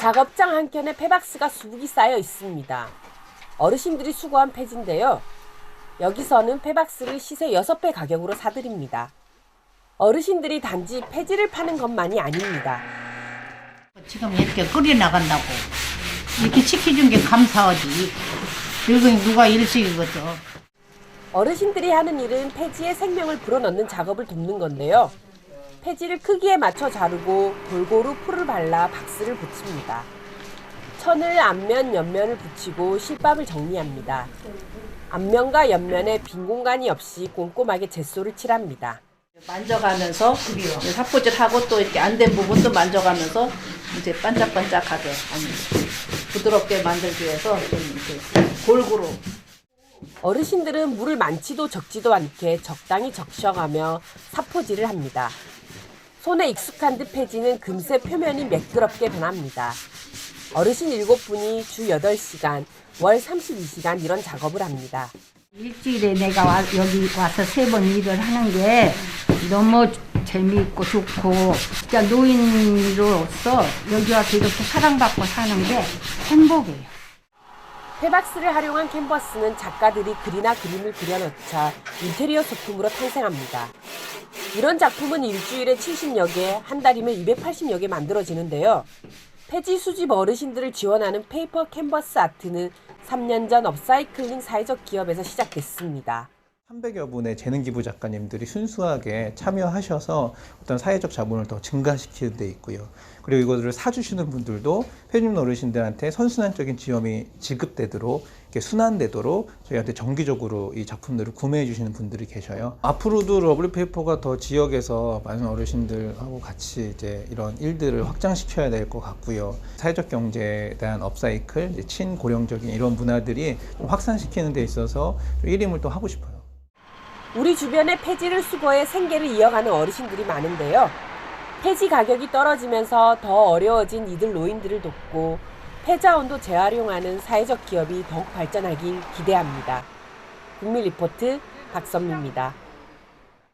작업장 한켠에 폐박스가 수북이 쌓여 있습니다. 어르신들이 수거한 폐지인데요. 여기서는 폐박스를 시세 6배 가격으로 사드립니다. 어르신들이 단지 폐지를 파는 것만이 아닙니다. 지금 이렇게 끓여 나간다고 이렇게 시켜준 게 감사하지 늙은이 누가 일식이거든 어르신들이 하는 일은 폐지에 생명을 불어넣는 작업을 돕는 건데요. 폐지를 크기에 맞춰 자르고 골고루 풀을 발라 박스를 붙입니다. 천을 앞면, 옆면을 붙이고 실밥을 정리합니다. 앞면과 옆면에 빈 공간이 없이 꼼꼼하게 젯소를 칠합니다. 만져가면서 사포질하고 또 이렇게 안 된 부분도 만져가면서 이제 반짝반짝하게 아니, 부드럽게 만들기 위해서 좀 이렇게 골고루 어르신들은 물을 많지도 적지도 않게 적당히 적셔가며 사포질을 합니다. 손에 익숙한 듯 폐지는 금세 표면이 매끄럽게 변합니다. 어르신 7분이 주 8시간, 월 32시간 이런 작업을 합니다. 일주일에 내가 와- 여기 와서 세 번 일을 하는 게 너무 재미있고 좋고 진짜 노인으로서 여기 와서 이렇게 사랑받고 사는 게 행복해요. 폐박스를 활용한 캔버스는 작가들이 글이나 그림을 그려넣자 인테리어 소품으로 탄생합니다. 이런 작품은 일주일에 70여 개, 한 달이면 280여 개 만들어지는데요. 폐지 수집 어르신들을 지원하는 페이퍼 캔버스 아트는 3년 전 업사이클링 사회적 기업에서 시작됐습니다. 300여 분의 재능 기부 작가님들이 순수하게 참여하셔서 어떤 사회적 자본을 더 증가시키는 데 있고요. 그리고 이것을 사주시는 분들도 폐주민 어르신들한테 선순환적인 지원이 지급되도록 이렇게 순환되도록 저희한테 정기적으로 이 작품들을 구매해 주시는 분들이 계셔요. 앞으로도 러블리페이퍼가 더 지역에서 많은 어르신들하고 같이 이제 이런 일들을 확장시켜야 될 것 같고요. 사회적 경제에 대한 업사이클, 친고령적인 이런 문화들이 좀 확산시키는 데 있어서 좀 일임을 또 하고 싶어요. 우리 주변에 폐지를 수거해 생계를 이어가는 어르신들이 많은데요. 폐지 가격이 떨어지면서 더 어려워진 이들 노인들을 돕고 폐자원도 재활용하는 사회적 기업이 더욱 발전하길 기대합니다. 국민 리포트 박선미입니다.